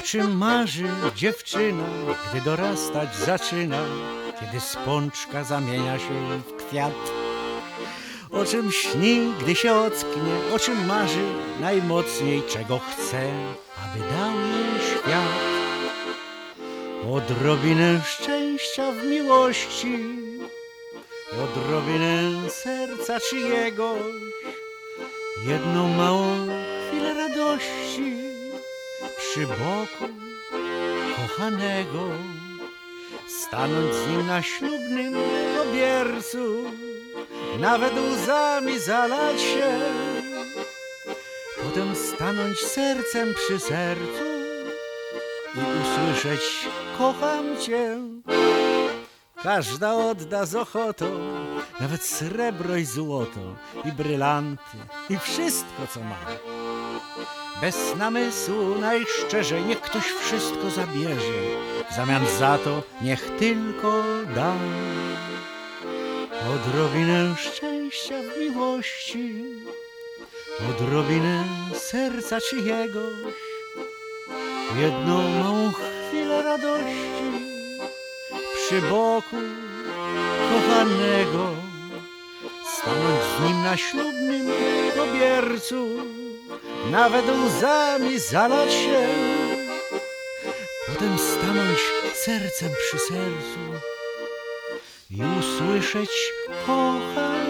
czym marzy dziewczyna, gdy dorastać zaczyna, kiedy spączka zamienia się w kwiat. O czym śni, gdy się ocknie, o czym marzy najmocniej, czego chce, aby dał jej świat. Odrobinę szczęścia w miłości, odrobinę serca czyjegoś, jedną małą chwilę radości przy boku kochanego, stanąć z nim na ślubnym kobiercu, nawet łzami zalać się, potem stanąć sercem przy sercu i usłyszeć kocham cię. Każda odda z ochotą, nawet srebro i złoto, i brylanty, i wszystko, co ma. Bez namysłu najszczerzej niech ktoś wszystko zabierze, w zamian za to niech tylko da. Odrobinę szczęścia w miłości, odrobinę serca czyjegoś, jedną małą chwilę radości przy boku kochanego, stanąć z nim na ślubnym kobiercu, nawet łzami zalać się, potem stanąć sercem przy sercu i usłyszeć kocham